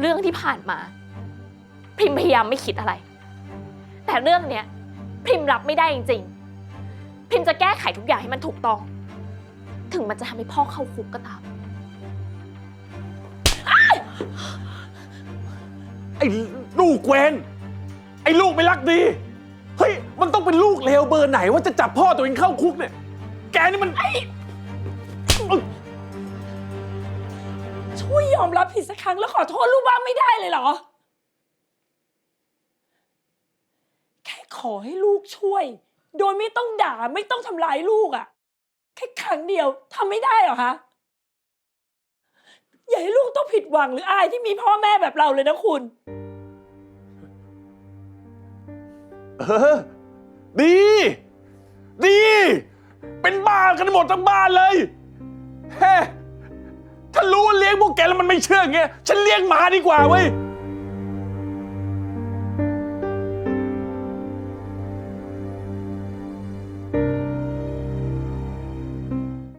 เรื่องที่ผ่านมาพริมพยายามไม่คิดอะไร แต่เรื่องเนี้ยพริมรับไม่ได้จริง ๆพริมจะแก้ไขทุกอย่างให้มันถูกต้อง ถึงมันจะทำให้พ่อเข้าคุกก็ตาม ไอ้ลูกเวนไอ้ลูกไม่รักดี เฮ้ย มันต้องเป็นลูกเลวเบอร์ไหนว่าจะจับพ่อตัวเองเข้าคุกเนี่ย แกนี่มันไอ้ ช่วยยอมรับผิดสักครั้งแล้วขอโทษลูกบ้างไม่ได้เลยเหรอ แค่ขอให้ลูกช่วย โดยไม่ต้องด่าไม่ต้องทำร้ายลูกอะ่ะ แค่ครั้งเดียวทำไม่ได้เหรอคะอย่าให้ลูกต้องผิดหวังหรืออายที่มีพ่อแม่แบบเราเลยนะคุณ เออ ดี ดี เป็นบ้ากันหมดทั้งบ้านเลย เฮ้ แกแล้วมันไม่เชื่อไงเงี้ยฉันเลี้ยงหมาดีกว่าเว้ย